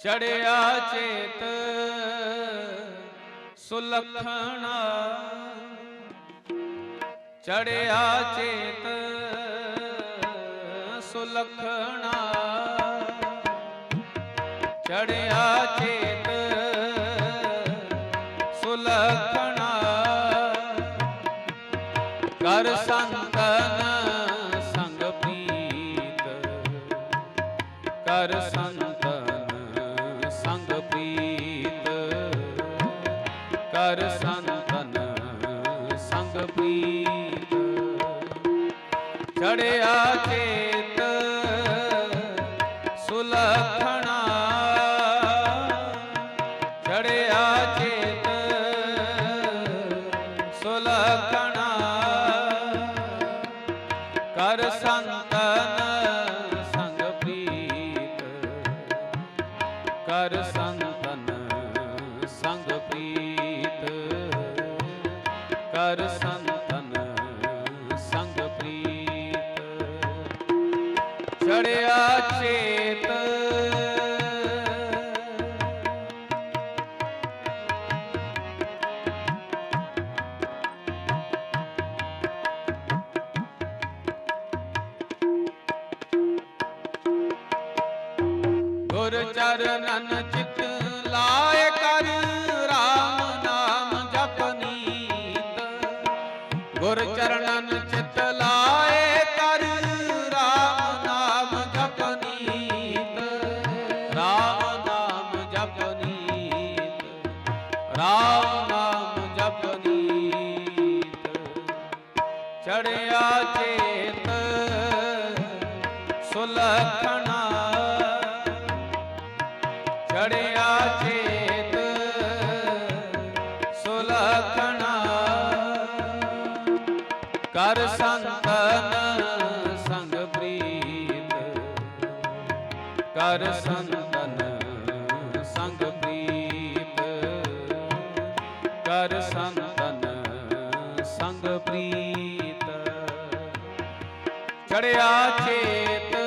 ਚੜਿਆ ਚੇਤ ਸੁਲਖਣਾ। ਚੜਿਆ ਚੇਤ ਸੁਲਖਣਾ। ਚੜਿਆ ਚੇਤ আছে ਕਰ ਸੰਤਨ ਸੰਗ ਪ੍ਰੀਤ। ਚੜਿਆ ਚੇਤ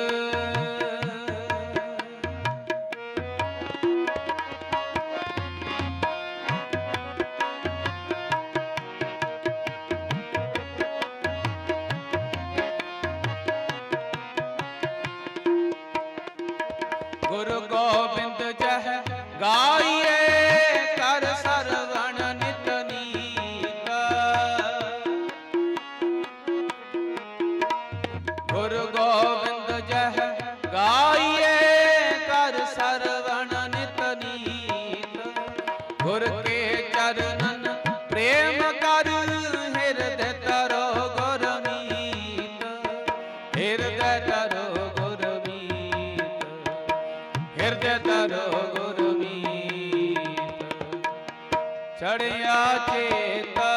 ਛੜਿਆ ਚੇਤਾ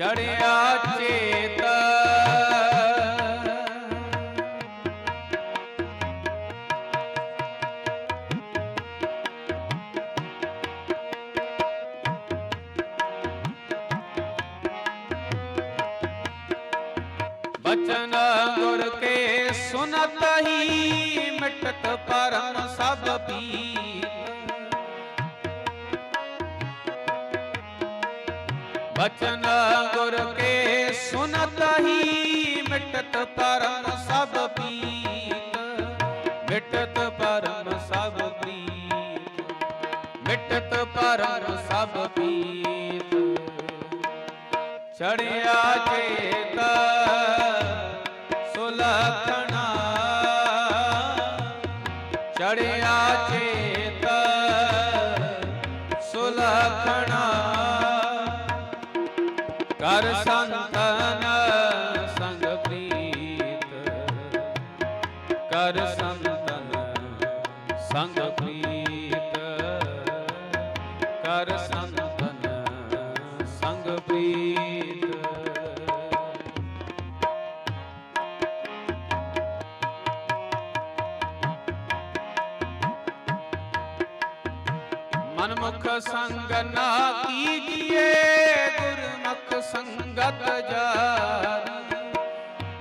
ਚੜਿਆ ਚੇਤ ਬਚਨ ਗੁਰ ਕੇ ਸੁਨਤ ਹੀ ਮਿਟਤ ਪਰਮ ਸਭ ਪੀਤ। ਮਿਟਤ ਪਰਮ ਸਭ ਪੀਤ। ਮਿਟਤ ਪਰਮ ਸਭ ਪੀਤ। ਚੜਿਆ ਚੇਤ ਸੁਲਖਣ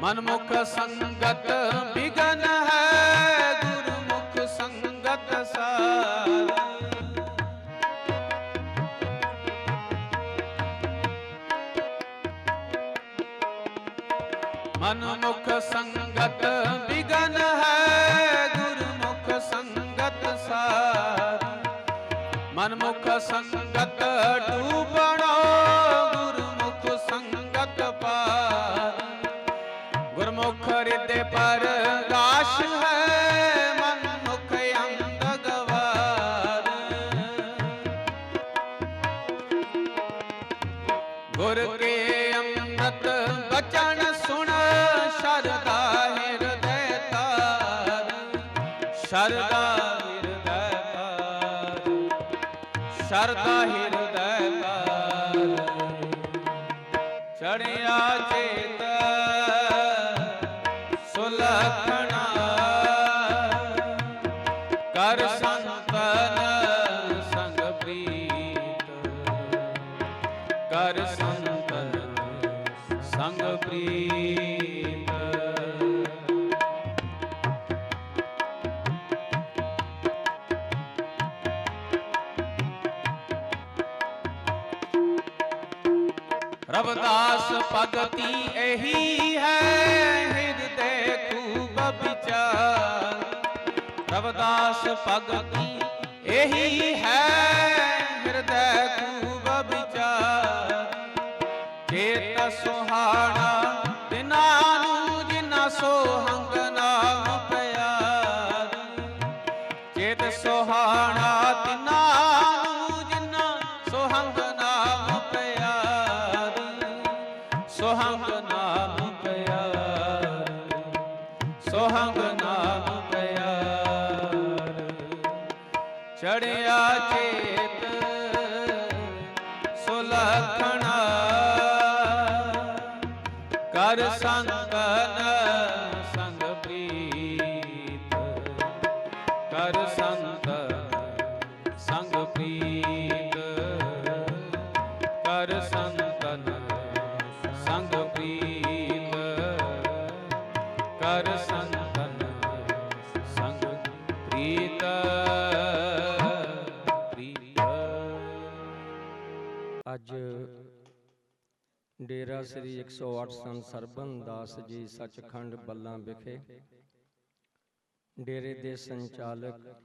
ਮਨਮੁਖ ਸੰਗਤ ਬਿਗਨ ਹੈ, ਗੁਰਮੁਖ ਸੰਗਤ ਸਾਰੀ। ਮਨਮੁਖ ਸੰਗਤ ਬਿਗਨ ਹੈ, ਗੁਰਮੁਖ ਸੰਗਤ ਸਾਰੀ। ਮਨਮੁਖ ਸੰਗਤ ਡੂਬਣੋ ਸ਼ਰਦਾ ਹਿਰਦੈ ਤਾਰ ਸ਼ਰਦਾ ਹਿਰਦੈ ਭਗਤੀ ਇਹੀ ਹੈ ਹਿਰਦੇ ਖੂਬ ਵਿਚਾਰ। ਰਬਦਾਸ ਭਗਤੀ ਇਹੀ ਹੈ। ਕਰ ਸੰਤਨ ਸੰਗ ਪ੍ਰੀਤ। ਕਰ ਸੰਤਨ ਸੰਗ ਪ੍ਰੀਤ। ਕਰ ਸੰਤਨ ਸੰਗ ਪ੍ਰੀਤ। ਪ੍ਰੀਤ। ਅੱਜ ਡੇਰਾ ਸ੍ਰੀ 108 ਸੰਤ ਸਰਬਨ ਦਾਸ ਜੀ ਸੱਚਖੰਡ ਬੱਲਾ ਵਿਖੇ ਡੇਰੇ ਦੇ ਸੰਚਾਲਕ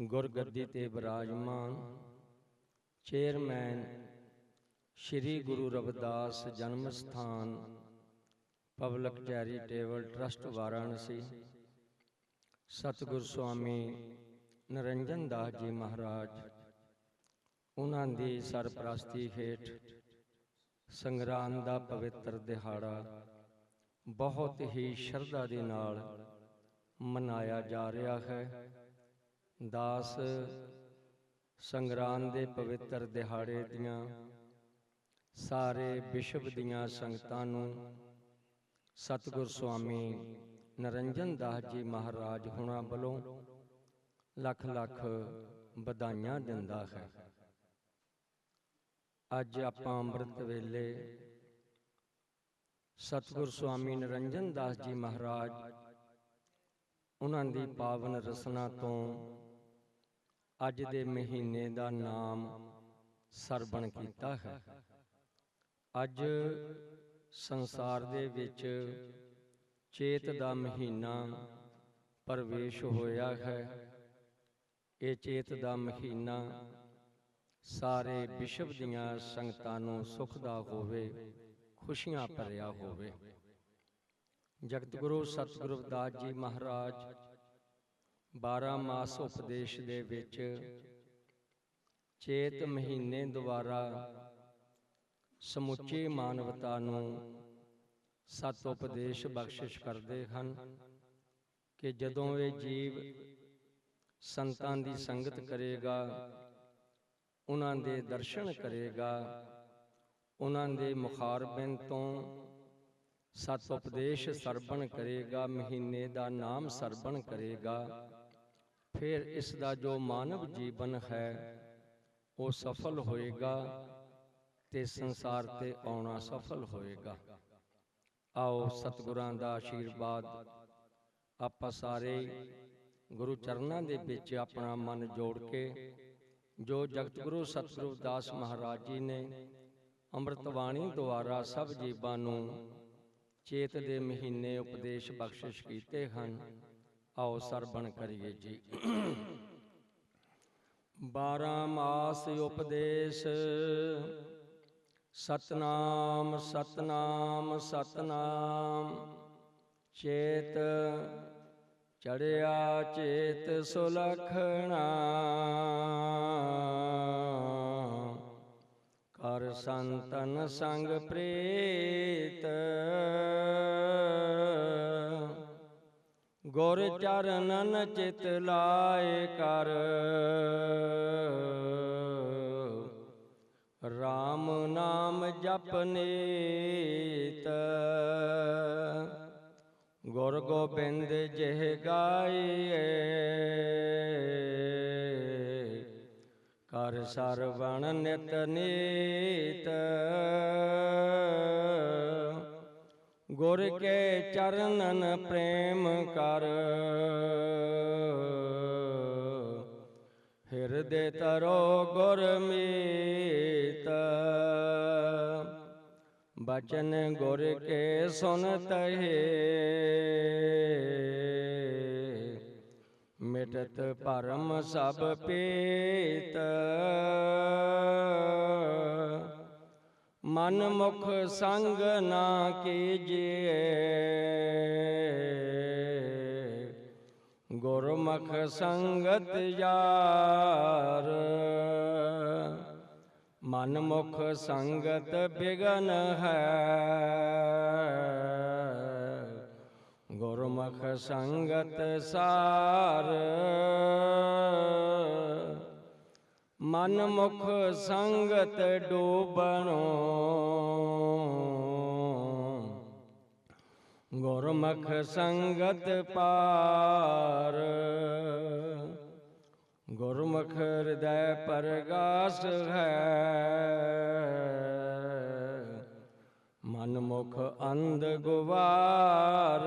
ਗੁਰਗੱਦੀ ਤੇ ਵਿਰਾਜਮਾਨ ਚੇਅਰਮੈਨ ਸ੍ਰੀ ਗੁਰੂ ਰਵਿਦਾਸ ਜਨਮ ਸਥਾਨ ਪਬਲਿਕ ਚੈਰੀਟੇਬਲ ਟਰਸਟ ਵਾਰਾਣਸੀ। ਸਤਿਗੁਰ ਸੁਆਮੀ ਨਰਿੰਜਨ ਦਾਸ ਜੀ ਮਹਾਰਾਜ, ਉਹਨਾਂ ਦੀ ਸਰਪ੍ਰਸਤੀ ਹੇਠ ਸੰਗਰਾਂਦ ਦਾ ਪਵਿੱਤਰ ਦਿਹਾੜਾ ਬਹੁਤ ਹੀ ਸ਼ਰਧਾ ਦੇ ਨਾਲ ਮਨਾਇਆ ਜਾ ਰਿਹਾ ਹੈ। ਦਾਸ ਸੰਗਰਾਮ ਦੇ ਪਵਿੱਤਰ ਦਿਹਾੜੇ ਦੀਆਂ ਸਾਰੇ ਵਿਸ਼ਵ ਦੀਆਂ ਸੰਗਤਾਂ ਨੂੰ ਸਤਿਗੁਰ ਸੁਆਮੀ ਨਰਿੰਜਨ ਦਾਸ ਜੀ ਮਹਾਰਾਜ ਹੁਣਾਂ ਵੱਲੋਂ ਲੱਖ ਲੱਖ ਵਧਾਈਆਂ ਦਿੰਦਾ ਹੈ। ਅੱਜ ਆਪਾਂ ਅੰਮ੍ਰਿਤ ਵੇਲੇ ਸਤਿਗੁਰ ਸੁਆਮੀ ਨਰਿੰਜਨ ਦਾਸ ਜੀ ਮਹਾਰਾਜ ਉਹਨਾਂ ਦੀ ਪਾਵਨ ਰਸਨਾ ਤੋਂ ਅੱਜ ਦੇ ਮਹੀਨੇ ਦਾ ਨਾਮ ਸਰਵਣ ਕੀਤਾ ਹੈ। ਅੱਜ ਸੰਸਾਰ ਦੇ ਵਿੱਚ ਚੇਤ ਦਾ ਮਹੀਨਾ ਪ੍ਰਵੇਸ਼ ਹੋਇਆ ਹੈ। ਇਹ ਚੇਤ ਦਾ ਮਹੀਨਾ ਸਾਰੇ ਵਿਸ਼ਵ ਦੀਆਂ ਸੰਗਤਾਂ ਨੂੰ ਸੁਖ ਦਾ ਹੋਵੇ ਖੁਸ਼ੀਆਂ ਭਰਿਆ ਹੋਵੇ। ਜਗਤ ਗੁਰੂ ਸਤਿਗੁਰੂ ਰਵਿਦਾਸ ਜੀ ਮਹਾਰਾਜ 12 ਮਾਸ ਉਪਦੇਸ਼ ਦੇ ਵਿੱਚ ਚੇਤ ਮਹੀਨੇ ਦੁਆਰਾ ਸਮੁੱਚੀ ਮਾਨਵਤਾ ਨੂੰ ਸਤ ਉਪਦੇਸ਼ ਬਖਸ਼ਿਸ਼ ਕਰਦੇ ਹਨ ਕਿ ਜਦੋਂ ਇਹ ਜੀਵ ਸੰਤਾਂ ਦੀ ਸੰਗਤ ਕਰੇਗਾ, ਉਹਨਾਂ ਦੇ ਦਰਸ਼ਨ ਕਰੇਗਾ, ਉਹਨਾਂ ਦੇ ਮੁਖਾਰਬਿੰਦ ਤੋਂ ਸਤ ਉਪਦੇਸ਼ ਸਰਵਣ ਕਰੇਗਾ ਮਹੀਨੇ ਦਾ ਨਾਮ ਸਰਵਣ ਕਰੇਗਾ। ਫਿਰ ਇਸ ਦਾ ਜੋ ਮਾਨਵ ਜੀਵਨ ਹੈ ਉਹ ਸਫਲ ਹੋਏਗਾ ਤੇ ਸੰਸਾਰ ਤੇ ਆਉਣਾ ਸਫਲ ਹੋਏਗਾ। ਆਓ ਸਤਿਗੁਰਾਂ ਦਾ ਆਸ਼ੀਰਵਾਦ। ਆਪਾਂ ਸਾਰੇ ਗੁਰੂ ਚਰਨਾਂ ਦੇ ਵਿੱਚ ਆਪਣਾ ਮਨ ਜੋੜ ਕੇ ਜੋ ਜਗਤ ਗੁਰੂ ਸਤਿਗੁਰੂ ਦਾਸ ਮਹਾਰਾਜ ਜੀ ਨੇ ਅੰਮ੍ਰਿਤ ਬਾਣੀ ਦੁਆਰਾ ਸਭ ਜੀਵਾਂ ਨੂੰ ਚੇਤ ਦੇ ਮਹੀਨੇ ਉਪਦੇਸ਼ ਬਖਸ਼ਿਸ਼ ਕੀਤੇ ਹਨ। ਆਓ ਸਰਵਣ ਕਰੀਏ ਜੀ। 12 ਮਾਸ ਉਪਦੇਸ਼। ਸਤਨਾਮ ਸਤਨਾਮ ਸਤਨਾਮ। ਚੇਤ ਚੜਿਆ ਚੇਤ ਸੁਲਖਣਾ। ਸੰਤਨ ਸੰਗ ਪ੍ਰੀਤ। ਗੁਰ ਚਰਨਨ ਚਿਤ ਲਾਏ ਕਰ। RAM ਨਾਮ ਜਪਨੀਤ ਗੁਰ ਗੋਬਿੰਦ ਜਿਹ ਗਾਈਏ ਕਰ ਸਰਵਣ ਨਿਤ ਨੀਤ। ਗੁਰ ਕੇ ਚਰਨਨ ਪ੍ਰੇਮ ਕਰ। ਹਿਰਦੇ ਤਰੋ ਗੁਰ ਮੀਤ। ਬਚਨ ਗੁਰ ਕੇ ਸੁਨਤਹਿ ਮਿਟਤ ਭਰਮ ਸਭ ਪੀਤ। ਮਨ ਮੁਖ ਸੰਗ ਨਾ ਕੀਜੀਏ। ਗੁਰਮੁਖ ਸੰਗਤ ਯਾਰ। ਮਨ ਮੁਖ ਸੰਗਤ ਬਿਗਨ ਹੈ। ਗੁਰਮੁਖ ਸੰਗਤ ਸਾਰ। ਮਨ ਮੁਖ ਸੰਗਤ ਡੋਬਣੋ। ਗੁਰਮੁਖ ਸੰਗਤ ਪਾਰ। ਗੁਰਮੁਖ ਹਿਰਦੈ ਪਰਗਾਸ ਹੈ। ਮਨਮੁਖ ਅੰਧ ਗੁਵਾਰ।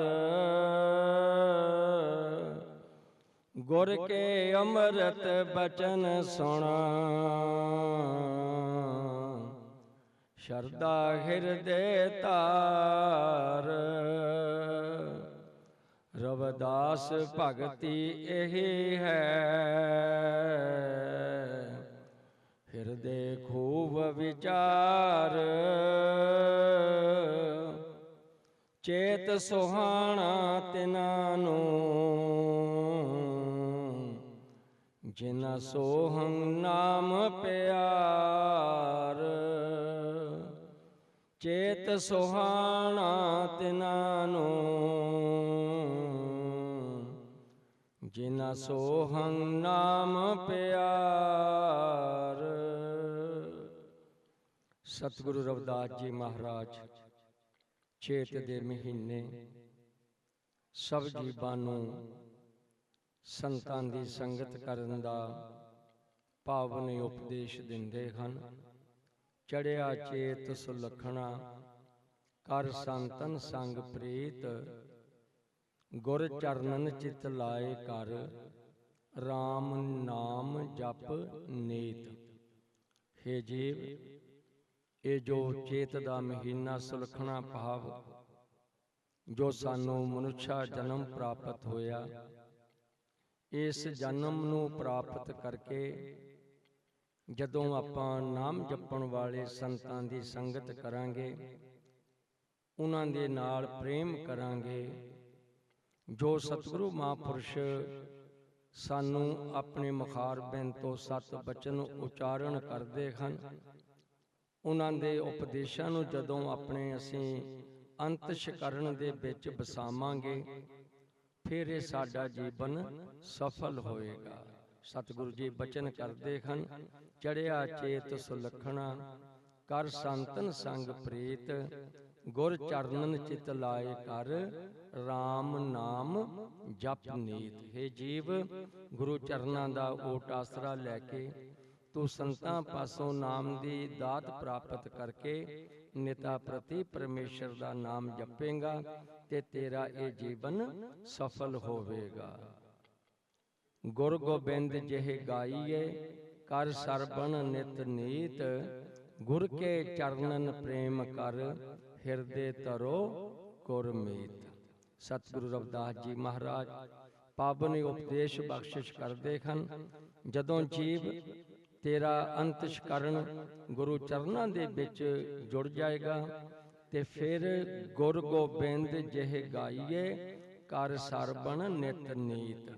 ਗੁਰ ਕੇ ਅੰਮ੍ਰਿਤ ਬਚਨ ਸੁਣਾ। ਸ਼ਰਦਾ ਹਿਰਦੇ ਤਾਰ ਰਵਦਾਸ ਭਗਤੀ ਇਹੀ ਹੈ। ਹਿਰਦੇ ਖੂਬ ਵਿਚਾਰ। ਚੇਤ ਸੁਹਾਣਾ ਤਿਨਾਂ ਨੂੰ ਜਿਨਾ ਸੋਹੰ ਨਾਮ ਪਿਆਰ। ਚੇਤ ਸੁਹਾਣਾ ਤਿਨਾਂ ਨੂੰ ਜਿਨਾ ਸੋਹੰ ਨਾਮ ਪਿਆਰ। ਸਤਿਗੁਰੂ ਰਵਿਦਾਸ ਜੀ ਮਹਾਰਾਜ ਚੇਤ ਦੇ ਮਹੀਨੇ ਸਭ ਜੀਵਾਂ ਨੂੰ ਸੰਤਾਂ ਦੀ ਸੰਗਤ ਕਰਨ ਦਾ ਪਾਵਨ ਉਪਦੇਸ਼ ਦਿੰਦੇ ਹਨ। ਚੜਿਆ ਚੇਤ ਸੁਲਖਣਾ, ਕਰ ਸੰਤਨ ਸੰਗ ਪ੍ਰੀਤ, ਗੁਰ ਚਰਨਨ ਚਿਤ ਲਾਏ ਕਰ RAM ਨਾਮ ਜਪ ਨੀਤ। ਹੇ ਜੀਵ ਇਹ ਜੋ ਚੇਤ ਦਾ ਮਹੀਨਾ ਸੁਲਖਣਾ ਭਾਵ ਜੋ ਸਾਨੂੰ ਮਨੁੱਖਾ ਜਨਮ ਪ੍ਰਾਪਤ ਹੋਇਆ ਇਸ ਜਨਮ ਨੂੰ ਪ੍ਰਾਪਤ ਕਰਕੇ ਜਦੋਂ ਆਪਾਂ ਨਾਮ ਜਪਣ ਵਾਲੇ ਸੰਤਾਂ ਦੀ ਸੰਗਤ ਕਰਾਂਗੇ ਉਹਨਾਂ ਦੇ ਨਾਲ ਪ੍ਰੇਮ ਕਰਾਂਗੇ। ਜੋ ਸਤਿਗੁਰੂ ਮਹਾਂਪੁਰਸ਼ ਸਾਨੂੰ ਆਪਣੇ ਮੁਖਾਰਬਿੰਦ ਤੋਂ ਸਤ ਬਚਨ ਉਚਾਰਨ ਕਰਦੇ ਹਨ। ਉਹਨਾਂ ਦੇ ਉਪਦੇਸ਼ਾਂ ਨੂੰ ਜਦੋਂ ਆਪਣੇ ਅਸੀਂ ਅੰਤਸ਼ਕਰਨ ਦੇ ਵਿੱਚ ਵਸਾਵਾਂਗੇ ਫਿਰ ਇਹ ਸਾਡਾ ਜੀਵਨ ਸਫਲ ਹੋਏਗਾ। ਸਤਿਗੁਰੂ ਜੀ ਬਚਨ ਕਰਦੇ ਹਨ ਚੜਿਆ ਚੇਤ ਸੁਲਖਣਾ ਕਰ ਸੰਤਨ ਸੰਗ ਪ੍ਰੀਤ ਗੁਰ ਚਰਨਨ ਚਿਤ ਲਾਏ ਕਰ RAM ਨਾਮ ਜਪ ਨੀਤ। ਹੈ ਜੀਵ ਗੁਰੂ ਚਰਨਾਂ ਦਾ ਓਟ ਆਸਰਾ ਲੈ ਕੇ ਤੂੰ ਸੰਤਾਂ ਪਾਸੋਂ ਨਾਮ ਦੀ ਦਾਤ ਪ੍ਰਾਪਤ ਕਰਕੇ ਨਿਤਾ ਪ੍ਰਤੀ ਪਰਮੇਸ਼ਰ ਦਾ ਨਾਮ ਜਪੇਗਾ ਤੇ ਤੇਰਾ ਇਹ ਜੀਵਨ ਸਫਲ ਹੋਵੇਗਾ। ਗੁਰ ਗੋਬਿੰਦ ਜਿਹ ਗਾਈਏ, ਕਰ ਸਰਬਣ ਨਿਤ ਨੀਤ, ਗੁਰ ਕੇ ਚਰਨਨ ਪ੍ਰੇਮ ਕਰ, ਹਿਰਦੇ ਤਰੋ ਗੁਰਮੀਤ ਸਤਿਗੁਰੂ ਰਵਿਦਾਸ ਜੀ ਮਹਾਰਾਜ, ਪਾਵਨ ਉਪਦੇਸ਼ ਬਖਸ਼ਿਸ਼ ਕਰਦੇ ਹਨ। ਜਦੋਂ ਜੀਵ ਤੇਰਾ ਅੰਤਿਸ਼ਕਰਨ ਗੁਰੂ ਚਰਨਾਂ ਦੇ ਵਿੱਚ ਜੁੜ ਜਾਏਗਾ ਤੇ ਫਿਰ ਗੁਰ ਗੋਬਿੰਦ ਜਿਹ ਗਾਈਏ ਕਰ ਸਰਬਣ ਨਿਤ ਨੀਤ।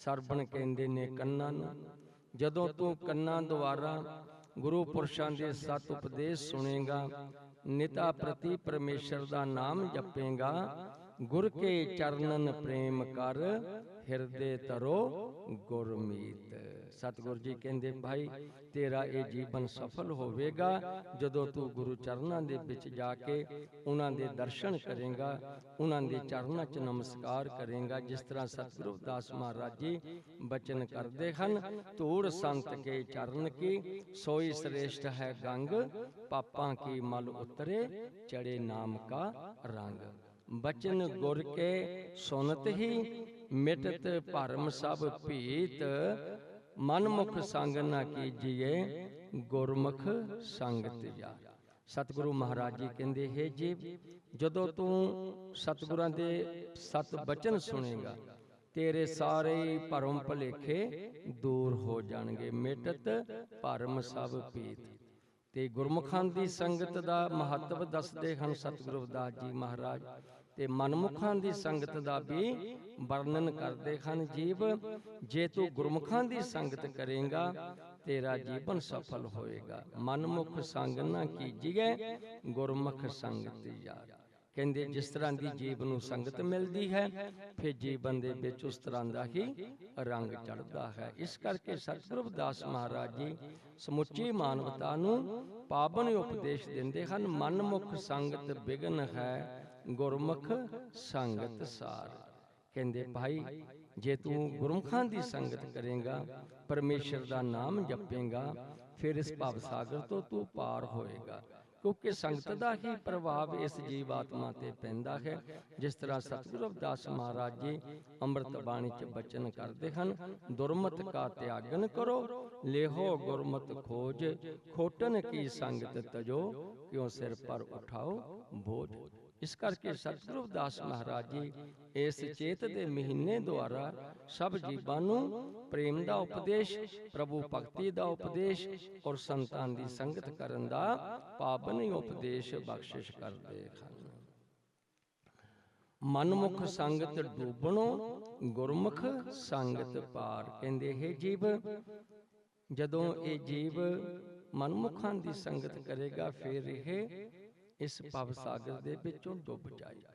ਸਰਬਣ ਕਹਿੰਦੇ ਨੇ ਕੰਨਾਂ ਨੂੰ, ਜਦੋਂ ਤੂੰ ਕੰਨਾਂ ਦੁਆਰਾ ਗੁਰੂ ਪੁਰਸ਼ਾਂ ਦੇ ਸਤ ਉਪਦੇਸ਼ ਸੁਣੇਗਾ, ਨਿਤਾ ਪ੍ਰਤੀ ਪਰਮੇਸ਼ਰ ਦਾ ਨਾਮ ਜਪੇਗਾ ਗੁਰ ਕੇ ਚਰਨਨ ਪ੍ਰੇਮ ਕਰ ਹਿਰਦੇ ਤਰੋ ਗੁਰਮੀਤ। ਸਤਿਗੁਰ ਜੀ ਕਹਿੰਦੇ ਭਾਈ ਤੇਰਾ ਇਹ ਜੀਵਨ ਸਫਲ ਹੋਵੇਗਾ ਜਦੋਂ ਤੂੰ ਗੁਰੂ ਚਰਨਾਂ ਦੇ ਵਿੱਚ ਜਾ ਕੇ ਉਹਨਾਂ ਦੇ ਦਰਸ਼ਨ ਕਰੇਗਾ ਉਹਨਾਂ ਦੇ ਚਰਨਾਂ 'ਚ ਨਮਸਕਾਰ ਕਰੇਗਾ। ਜਿਸ ਤਰ੍ਹਾਂ ਸਤਿਗੁਰੂ ਦਾਸ ਮਹਾਰਾਜ ਜੀ ਬਚਨ ਕਰਦੇ ਹਨ ਧੂੜ ਸੰਤ ਕੇ ਚਰਨ ਕੀ ਸੋਈ ਸ੍ਰੇਸ਼ਟ ਹੈ ਗੰਗ ਪਾਪਾਂ ਕੀ ਮਲ ਉਤਰੇ ਚੜੇ ਨਾਮ ਕਾ ਰੰਗ। ਬਚਨ ਗੁਰ ਕੇ ਸੁਨਤ ਹੀ, ਮਿਟਤ ਭਰਮ ਸਭ ਭੀਤ। ਮਨ ਸੰਗ ਨਾ ਕੀਜੀਏ, ਗੁਰਮੁਖ ਸੰਗਤ ਜਾ ਸਤਿਗੁਰੂ ਮਹਾਰਾਜ ਜੀ ਕਹਿੰਦੇ, ਹੈ ਜੀਵ, ਜਦੋਂ ਤੂੰ ਸਤਿਗੁਰਾਂ ਦੇ ਸਤ ਬਚਨ ਸੁਣੇਗਾ, ਤੇਰੇ ਸਾਰੇ ਭਰਮ ਭਲੇਖੇ ਦੂਰ ਹੋ ਜਾਣਗੇ। ਮਿਟਤ ਭਰਮ ਸਭ ਭੀਤ। ਤੇ ਗੁਰਮੁਖਾਂ ਦੀ ਸੰਗਤ ਦਾ ਮਹੱਤਵ ਦੱਸਦੇ ਹਨ ਸਤਿਗੁਰੂ ਰਵਿਦਾਸ ਜੀ ਮਹਾਰਾਜ। ਤੇ ਮਨਮੁਖਾਂ ਦੀ ਸੰਗਤ ਦਾ ਵੀ ਵਰਣਨ ਕਰਦੇ ਹਨ ਜੀਵ। ਜੇ ਤੂੰ ਗੁਰਮੁਖਾਂ ਦੀ ਸੰਗਤ ਕਰੇਗਾ, ਤੇਰਾ ਜੀਵਨ ਸਫਲ ਹੋਏਗਾ। ਮਨਮੁਖ ਸੰਗ ਨਾ ਕੀਜੀਏ ਗੁਰਮੁਖ ਸੰਗਤ ਯਾਰ ਕਹਿੰਦੇ ਜਿਸ ਤਰ੍ਹਾਂ ਦੀ ਜੀਵ ਨੂੰ ਸੰਗਤ ਮਿਲਦੀ ਹੈ, ਫਿਰ ਜੀਵਨ ਦੇ ਵਿੱਚ ਉਸ ਤਰ੍ਹਾਂ ਦਾ ਹੀ ਰੰਗ ਚੜਦਾ ਹੈ। ਇਸ ਕਰਕੇ ਸਤਿਗੁਰੂ ਰਵਿਦਾਸ ਮਹਾਰਾਜ ਜੀ ਸਮੁੱਚੀ ਮਾਨਵਤਾ ਨੂੰ ਪਾਵਨ ਉਪਦੇਸ਼ ਦਿੰਦੇ ਹਨ। ਮਨਮੁਖ ਸੰਗਤ ਬਿਗਨ ਹੈ ਗੁਰਮੁਖ ਸੰਗਤ ਸਾਰ। ਕਹਿੰਦੇ, ਭਾਈ, ਜੇ ਤੂੰ ਗੁਰਮੁਖਾਂ ਦੀ ਸੰਗਤ ਕਰੇਗਾ, ਪਰਮੇਸ਼ਰ ਦਾ ਨਾਮ ਜਪੇਗਾ, ਫਿਰ ਇਸ ਭਵ ਸਾਗਰ ਤੋਂ ਤੂੰ ਪਾਰ ਹੋਏਗਾ। ਕਿਉਂਕਿ ਸੰਗਤ ਦਾ ਹੀ ਪ੍ਰਭਾਵ ਇਸ ਜੀਵ ਤੇ ਪੈਂਦਾ ਹੈ, ਜਿਸ ਤਰ੍ਹਾਂ ਸਤਿਗੁਰੂ ਰਵਿਦਾਸ ਮਹਾਰਾਜ ਜੀ ਅੰਮ੍ਰਿਤ ਬਾਣੀ ਚ ਬਚਨ ਕਰਦੇ ਹਨ, ਦੁਰਮਤ ਕਾ ਤਿਆਗਨ ਕਰੋ, ਲੇਹੋ ਗੁਰਮਤ ਖੋਜ, ਖੋਟਨ ਕੀ ਸੰਗਤ ਤਜੋ, ਕਿਉ ਸਿਰ ਪਰ ਉਠਾਓ ਬੋਝ। ਇਸ ਕਰਕੇ ਸਤਿਗੁਰੂ ਰਵਿਦਾਸ ਮਹਾਰਾਜ ਜੀ, ਇਸ ਚੇਤ ਦੇ ਮਹੀਨੇ ਦੁਆਰਾ ਸਭ ਜੀਵਾਂ ਨੂੰ ਪ੍ਰੇਮ ਦਾ ਉਪਦੇਸ਼, ਪ੍ਰਭੂ ਭਗਤੀ ਦਾ ਉਪਦੇਸ਼ ਔਰ ਸੰਤਾਂ ਦੀ ਸੰਗਤ ਕਰਨ ਦਾ ਪਾਵਨ ਉਪਦੇਸ਼ ਬਖਸ਼ਿਸ਼ ਕਰਦੇ ਹਨ। ਮਨਮੁਖ ਸੰਗਤ ਡੂਬਣੋ, ਗੁਰਮੁਖ ਸੰਗਤ ਪਾਰ ਕਹਿੰਦੇ ਹੈ ਜੀਵ। ਜਦੋਂ ਇਹ ਜੀਵ ਮਨਮੁਖਾਂ ਦੀ ਸੰਗਤ ਕਰੇਗਾ, ਫਿਰ ਇਹ ਇਸ ਭਵ ਸਾਗਰ ਦੇ ਵਿੱਚੋਂ ਡੁੱਬ ਜਾਏਗਾ।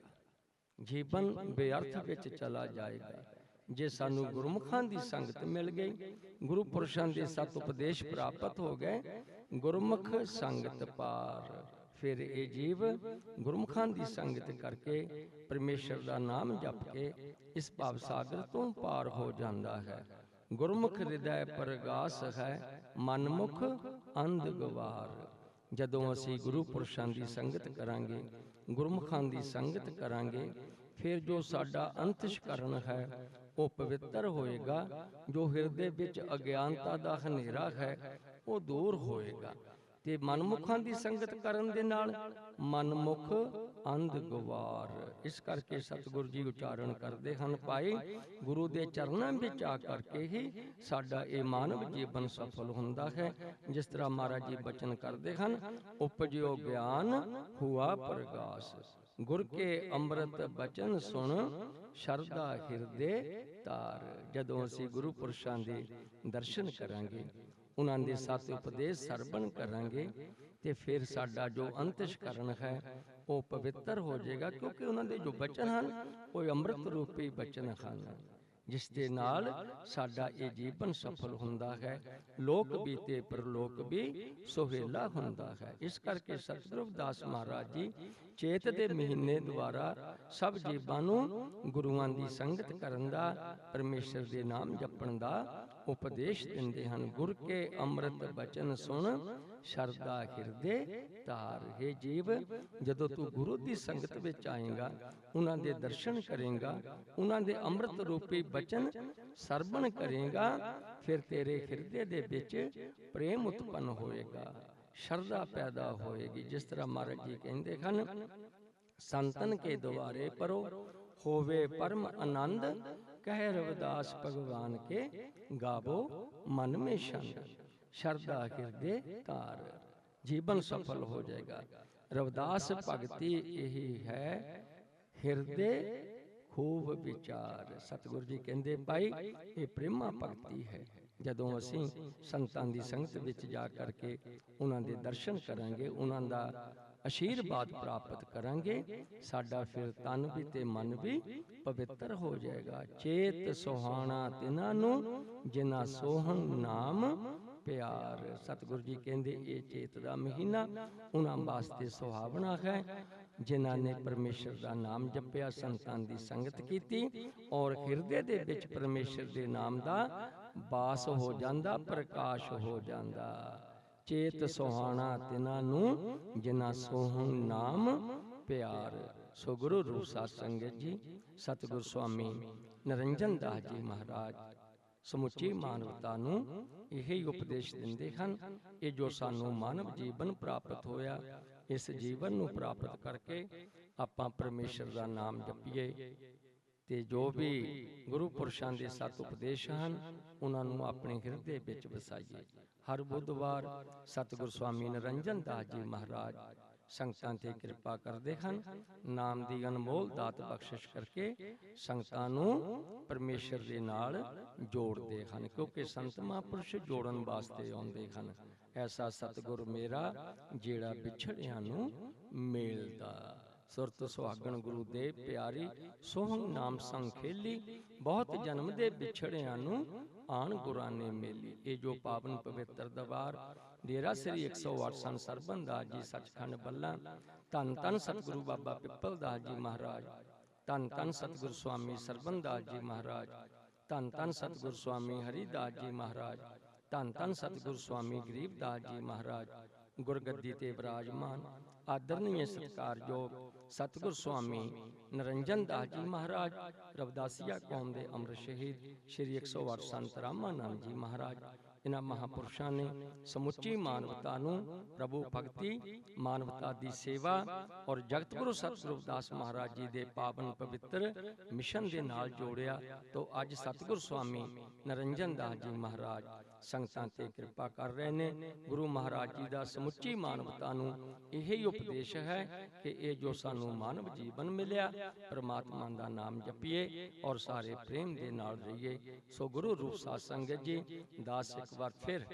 ਜੀਵਨ ਬੇਅਰਥ ਵਿੱਚ ਚਲਾ ਜਾਏਗਾ। ਜੇ ਸਾਨੂੰ ਗੁਰਮੁਖਾਂ ਦੀ ਸੰਗਤ ਮਿਲ ਗਈ ਗੁਰੂ ਪੁਰਸ਼ਾਂ ਦੇ ਸਤ ਉਪਦੇਸ਼ ਪ੍ਰਾਪਤ ਹੋ ਗਏ ਗੁਰਮੁਖ ਸੰਗਤ ਪਾਰ। ਫਿਰ ਇਹ ਜੀਵ ਗੁਰਮੁਖਾਂ ਦੀ ਸੰਗਤ ਕਰਕੇ ਪਰਮੇਸ਼ਰ ਦਾ ਨਾਮ ਜਪ ਕੇ ਇਸ ਭਵ ਸਾਗਰ ਤੋਂ ਪਾਰ ਹੋ ਜਾਂਦਾ ਹੈ। ਗੁਰਮੁਖ ਹਿਰਦੈ ਪ੍ਰਗਾਸ ਹੈ ਮਨਮੁਖ ਅੰਧ ਗਵਾਰ। ਜਦੋਂ ਅਸੀਂ ਗੁਰੂ ਪੁਰਸ਼ਾਂ ਦੀ ਸੰਗਤ ਕਰਾਂਗੇ ਗੁਰਮੁਖਾਂ ਦੀ ਸੰਗਤ ਕਰਾਂਗੇ ਫਿਰ ਜੋ ਸਾਡਾ ਅੰਤਿਸ਼ਕਰਨ ਹੈ ਉਹ ਪਵਿੱਤਰ ਹੋਏਗਾ ਜੋ ਹਿਰਦੇ ਵਿੱਚ ਅਗਿਆਨਤਾ ਦਾ ਹਨੇਰਾ ਹੈ ਉਹ ਦੂਰ ਹੋਏਗਾ। ਤੇ ਮਨਮੁਖਾਂ ਦੀ ਸੰਗਤ ਕਰਨ ਦੇ ਨਾਲ ਮਨਮੁਖ ਅੰਧ ਗਵਾਰ। ਇਸ ਕਰਕੇ ਸਤਿਗੁਰੂ ਜੀ ਉਚਾਰਨ ਕਰਦੇ ਹਨ, ਭਾਈ, ਗੁਰੂ ਦੇ ਚਰਨਾਂ ਵਿੱਚ ਆ ਕਰਕੇ ਹੀ ਸਾਡਾ ਇਹ ਮਾਨਵ ਜੀਵਨ ਸਫਲ ਹੁੰਦਾ ਹੈ। ਜਿਸ ਤਰ੍ਹਾਂ ਮਹਾਰਾਜ ਜੀ ਬਚਨ ਕਰਦੇ ਹਨ, ਉਪਜਿਓ ਗਿਆਨ ਹੁਆ ਪ੍ਰਗਾਸ। ਗੁਰ ਕੇ ਅੰਮ੍ਰਿਤ ਬਚਨ ਸੁਣ, ਸ਼ਰਧਾ ਹਿਰਦੇ ਤਾਰ। ਜਦੋਂ ਅਸੀਂ ਗੁਰੂ ਪੁਰਸ਼ਾਂ ਦੇ ਦਰਸ਼ਨ ਕਰਾਂਗੇ ਉਹਨਾਂ ਦੇ ਸਤ ਉਪਦੇਸ਼ ਸਰਵਣ ਕਰਾਂਗੇ ਤੇ ਫਿਰ ਸਾਡਾ ਜੋ ਅੰਤਿਸ਼ਕਰਨ ਹੈ ਉਹ ਪਵਿੱਤਰ ਹੋ ਜਾਏਗਾ ਕਿਉਂਕਿ ਉਹਨਾਂ ਦੇ ਜੋ ਬਚਨ ਹਨ ਉਹ ਅੰਮ੍ਰਿਤ ਰੂਪੀ ਬਚਨ ਹਨ। ਜਿਸ ਦੇ ਨਾਲ ਸਾਡਾ ਇਹ ਜੀਵਨ ਸਫਲ ਹੁੰਦਾ ਹੈ ਲੋਕ ਵੀ ਤੇ ਪਰਲੋਕ ਵੀ ਸੁਹੇਲਾ ਹੁੰਦਾ ਹੈ। ਇਸ ਕਰਕੇ ਸਤਿਗੁਰੂ ਦਾਸ ਮਹਾਰਾਜ ਜੀ ਚੇਤ ਦੇ ਮਹੀਨੇ ਦੁਆਰਾ ਸਭ ਜੀਵਾਂ ਨੂੰ ਗੁਰੂਆਂ ਦੀ ਸੰਗਤ ਕਰਨ ਦਾ ਪਰਮੇਸ਼ਰ ਦੇ ਨਾਮ ਜਪਣ ਦਾ ਉਪਦੇਸ਼ ਦਿੰਦੇ ਹਨ। ਗੁਰ ਕੇ ਅੰਮ੍ਰਿਤ ਬਚਨ ਸੁਣ ਸ਼ਰਦਾ ਹਿਰਦੇ ਧਾਰ ਹੈ ਜੀਵ। ਜਦੋਂ ਤੂੰ ਗੁਰੂ ਦੀ ਸੰਗਤ ਵਿੱਚ ਆਏਗਾ, ਉਹਨਾਂ ਦੇ ਦਰਸ਼ਨ ਕਰੇਗਾ, ਉਹਨਾਂ ਦੇ ਅੰਮ੍ਰਿਤ ਰੂਪੀ ਬਚਨ ਸਰਵਣ ਕਰੇਗਾ, ਫਿਰ ਤੇਰੇ ਹਿਰਦੇ ਦੇ ਵਿੱਚ ਪ੍ਰੇਮ ਉਤਪੰਨ ਹੋਏਗਾ, ਸ਼ਰਧਾ ਪੈਦਾ ਹੋਏਗੀ। ਜਿਸ ਤਰ੍ਹਾਂ ਮਹਾਰਾਜ ਜੀ ਕਹਿੰਦੇ ਹਨ, ਸੰਤਨ ਕੇ ਦੁਆਰੇ ਪਰੋ, ਹੋਵੇ ਪਰਮ ਆਨੰਦ ਕਹਿ ਰਵਿਦਾਸ ਭਗਵਾਨ ਕੇ ਗਾਵੋ ਮਨ ਮੇ ਛੰਦ, ਸ਼ਰਧਾ ਹਿਰਦੇ ਧਾਰ, ਜੀਵਨ ਸਫਲ ਹੋ ਜਾਏਗਾ। ਰਵਿਦਾਸ ਭਗਤੀ ਇਹੀ ਹੈ, ਹਿਰਦੇ ਖੂਬ ਵਿਚਾਰ। ਸਤਿਗੁਰੂ ਜੀ ਕਹਿੰਦੇ, ਭਾਈ, ਇਹ ਪ੍ਰੇਮਾ ਭਗਤੀ ਹੈ। ਜਦੋਂ ਅਸੀਂ ਸੰਤਾਂ ਦੀ ਸੰਗਤ ਵਿੱਚ ਜਾ ਕਰਕੇ ਉਹਨਾਂ ਦੇ ਦਰਸ਼ਨ ਕਰਾਂਗੇ, ਉਹਨਾਂ ਦਾ ਅਸ਼ੀਰਵਾਦ ਪ੍ਰਾਪਤ ਕਰਾਂਗੇ ਸਾਡਾ ਫਿਰ ਤਨ ਵੀ ਤੇ ਮਨ ਵੀ ਪਵਿੱਤਰ ਹੋ ਜਾਏਗਾ। ਚੇਤ ਸੁਹਾਣਾ ਤਿਨਾਂ ਨੂੰ ਜਿਨ੍ਹਾਂ ਸੋਹਣ ਨਾਮ ਪਿਆਰ। ਸਤਿਗੁਰੂ ਜੀ ਕਹਿੰਦੇ ਇਹ ਚੇਤ ਦਾ ਮਹੀਨਾ ਉਹਨਾਂ ਵਾਸਤੇ ਸੁਹਾਵਣਾ ਹੈ। ਜਿਨ੍ਹਾਂ ਨੇ ਪਰਮੇਸ਼ਰ ਦਾ ਨਾਮ ਜਪਿਆ ਸੰਤਾਂ ਦੀ ਸੰਗਤ ਕੀਤੀ ਔਰ ਹਿਰਦੇ ਦੇ ਵਿੱਚ ਪਰਮੇਸ਼ਰ ਦੇ ਨਾਮ ਦਾ ਬਾਸ ਹੋ ਜਾਂਦਾ ਪ੍ਰਕਾਸ਼ ਹੋ ਜਾਂਦਾ। ਚੇਤ ਸੁਹਾਣਾ ਤਿਨਾਂ ਨੂੰ, ਜਿਨ੍ਹਾਂ ਸੋਹਣ ਨਾਮ ਪਿਆਰ। ਸੋ ਗੁਰੂ ਰੂਪ ਸਾਧ ਸੰਗਤ ਜੀ, ਸਤਿਗੁਰ ਸੁਆਮੀ ਨਰਿੰਜਨ ਦਾਸ ਜੀ ਮਹਾਰਾਜ, ਸਮੁੱਚੀ ਮਾਨਵਤਾ ਨੂੰ ਇਹੀ ਉਪਦੇਸ਼ ਦਿੰਦੇ ਹਨ ਇਹ ਜੋ ਸਾਨੂੰ ਮਾਨਵ ਜੀਵਨ ਪ੍ਰਾਪਤ ਹੋਇਆ, ਇਸ ਜੀਵਨ ਨੂੰ ਪ੍ਰਾਪਤ ਕਰਕੇ ਆਪਾਂ ਪਰਮੇਸ਼ਰ ਦਾ ਨਾਮ ਜਪੀਏ। ਤੇ ਜੋ ਵੀ ਗੁਰੂ ਪੁਰਸ਼ਾਂ ਦੇ ਸਤ ਉਪਦੇਸ਼ ਹਨ, ਉਹਨਾਂ ਨੂੰ ਆਪਣੇ ਹਿਰਦੇ ਵਿੱਚ ਵਸਾਈਏ। ਹਰ ਬੁੱਧਵਾਰ ਸਤਿਗੁਰ ਸਵਾਮੀ ਨਰਿੰਜਨ ਦਾਸ ਜੀ ਮਹਾਰਾਜ, ਸੰਗਤਾਂ ਤੇ ਕਿਰਪਾ ਕਰਦੇ ਹਨ। ਨਾਮ ਦੀ ਅਨਮੋਲ ਦਾਤ ਬਖਸ਼ਿਸ਼ ਕਰਕੇ ਸੰਗਤਾਂ ਨੂੰ ਪਰਮੇਸ਼ਰ ਦੇ ਨਾਲ ਜੋੜਦੇ ਹਨ, ਕਿਉਂਕਿ ਸੰਤ ਮਹਾਂਪੁਰਸ਼ ਜੋੜਨ ਵਾਸਤੇ ਆਉਂਦੇ ਹਨ। ਐਸਾ ਸਤਿਗੁਰ ਮੇਰਾ, ਜਿਹੜਾ ਵਿਛੜਿਆਂ ਨੂੰ ਮੇਲਦਾ। ਸੁਰਤ ਸੁਹਾਗਣ ਗੁਰੂ ਦੇ ਪਿਆਰੀ, ਸੋਹਣ ਨਾਮ ਸੰਗ ਬਹੁਤ ਜਨਮ ਦੇ ਵਿਛੜਿਆਂ ਨੂੰ ਆਣ ਗੁਰਾਂ ਨੇ ਮੇਲੀ। ਇਹ ਜੋ ਪਾਵਨ ਪਵਿੱਤਰ ਦਵਾਰ ਡੇਰਾ ਸ੍ਰੀ 108 ਸੰਨ ਸਰਬਨ ਦਾਸ ਜੀ ਸੱਚਖੰਡ ਬੱਲਾ ਧੰਨ ਧੰਨ ਸਤਿਗੁਰੂ ਬਾਬਾ ਪਿੱਪਲ ਦਾਸ ਜੀ ਮਹਾਰਾਜ, ਧੰਨ ਧੰਨ ਸਤਿਗੁਰੂ ਸਵਾਮੀ ਸਰਬਨ ਦਾਸ ਜੀ ਮਹਾਰਾਜ, ਧੰਨ ਧੰਨ ਸਤਿਗੁਰੂ ਸਵਾਮੀ ਹਰੀਦਾਸ ਜੀ ਮਹਾਰਾਜ, ਧੰਨ ਧੰਨ ਸਤਿਗੁਰੂ ਸਵਾਮੀ ਗਰੀਬਦਾਸ ਜੀ ਮਹਾਰਾਜ, ਗੁਰਗੱਦੀ ਤੇ ਵਿਰਾਜਮਾਨ ਆਦਰਨੀय ਸਤਿਕਾਰਯੋਗ ਸਤਿਗੁਰ ਸੁਆਮੀ ਨਰਿੰਜਨ ਦਾਸ ਜੀ ਮਹਾਰਾਜ, ਰਵਦਾਸੀਆ ਕੌਮ ਦੇ ਅਮਰ ਸ਼ਹੀਦ ਸ਼੍ਰੀ 108 ਸੰਤ ਰਾਮਾਨੰਦ ਜੀ ਮਹਾਰਾਜ, ਇਹਨਾਂ ਮਹਾਪੁਰਸ਼ਾਂ ਨੇ ਸਮੁੱਚੀ ਮਾਨਵਤਾ ਨੂੰ ਪ੍ਰਭੂ ਭਗਤੀ, ਮਾਨਵਤਾ ਦੀ ਸੇਵਾ ਔਰ ਜਗਤ ਗੁਰੂ ਸਤਿਗੁਰੂ ਰਵਿਦਾਸ ਮਹਾਰਾਜ ਜੀ ਦੇ ਪਾਵਨ ਪਵਿੱਤਰ ਮਿਸ਼ਨ ਦੇ ਨਾਲ ਜੋੜਿਆ, ਤੋਂ ਅੱਜ ਸਤਿਗੁਰ ਸੁਆਮੀ ਨਰਿੰਜਨ ਦਾਸ ਜੀ ਮਹਾਰਾਜ ਸੰਗਤਾਂ ਤੇ ਕਿਰਪਾ ਕਰ ਰਹੇ ਨੇ। ਗੁਰੂ ਮਹਾਰਾਜ ਜੀ ਦਾ ਸਮੁੱਚੀ ਮਾਨਵਤਾ ਨੂੰ ਇਹ ਹੀ ਉਪਦੇਸ਼ ਹੈ ਕਿ ਇਹ ਜੋ ਸਾਨੂੰ ਮਾਨਵ ਜੀਵਨ ਮਿਲਿਆ, ਪ੍ਰਮਾਤਮਾ ਦਾ ਨਾਮ ਜਪੀਏ ਔਰ ਸਾਰੇ ਪ੍ਰੇਮ ਦੇ ਨਾਲ ਰਹੀਏ। ਸੋ ਗੁਰੂ ਰੂਪ ਸਾਧ ਸੰਗਤ ਜੀ, ਦਾਸ ਇੱਕ ਵਾਰ ਫਿਰ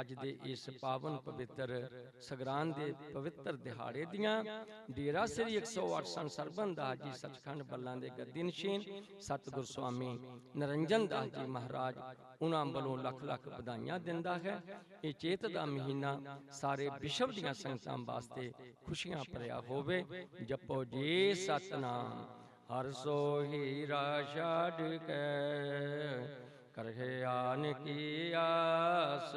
ਅੱਜ ਦੇ ਇਸ ਪਾਵਨ ਪਵਿੱਤਰ ਸਗਰਾਨ ਦੇ ਪਵਿੱਤਰ ਦਿਹਾੜੇ ਦੀਆਂ ਡੇਰਾ ਸ੍ਰੀ 108 ਸੰਨ ਸਰਬਨ ਦਾਸ ਜੀ ਸੱਚਖੰਡ ਬੱਲਾਂ ਦੇ ਗੱਦੀ ਨਸ਼ੀਨ ਸਤਿਗੁਰ ਸੁਆਮੀ ਨਰਿੰਜਨ ਦਾਸ ਜੀ ਮਹਾਰਾਜ ਉਹਨਾਂ ਵੱਲੋਂ ਲੱਖ ਲੱਖ ਵਧਾਈਆਂ ਦਿੰਦਾ ਹੈ। ਇਹ ਚੇਤ ਦਾ ਮਹੀਨਾ ਸਾਰੇ ਵਿਸ਼ਵ ਦੀਆਂ ਸੰਗਤਾਂ ਵਾਸਤੇ ਖੁਸ਼ੀਆਂ ਭਰਿਆ ਹੋਵੇ। ਜਪੋ ਜੀ ਸਤਨਾਮ। ਹਰ ਸੋਹੀ ਛੱਡ ਕੇ ਕਰਹਿ ਆਨ ਕੀ ਆਸ।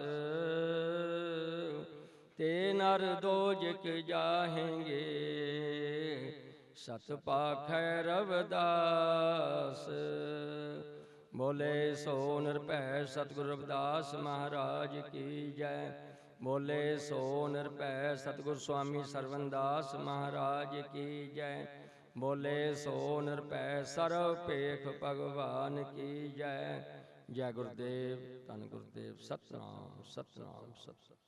ਤੇ ਨਰ ਦੋਜਕ ਜਾਹੇਂਗੇ, ਸਤ ਪਾਖੈ ਰਵਦਾਸ। ਬੋਲੇ ਸੋ ਨਿਰਭੈ ਸਤਿਗੁਰ ਰਵਿਦਾਸ ਮਹਾਰਾਜ ਕੀ ਜੈ। ਬੋਲੇ ਸੋ ਨਿਰਭੈ ਸਤਿਗੁਰ ਸੁਆਮੀ ਸਰਵਨਦਾਸ ਮਹਾਰਾਜ ਕੀ ਜੈ। ਬੋਲੇ ਸੋ ਨਿਰਭੈ ਸਰਵ ਭੇਖ ਭਗਵਾਨ ਕੀ ਜੈ। ਜੈ ਗੁਰਦੇਵ ਧੰਨ ਗੁਰਦੇਵ ਸਤਨਾਮ ਸਤਨਾਮ ਸਤਨਾਮ।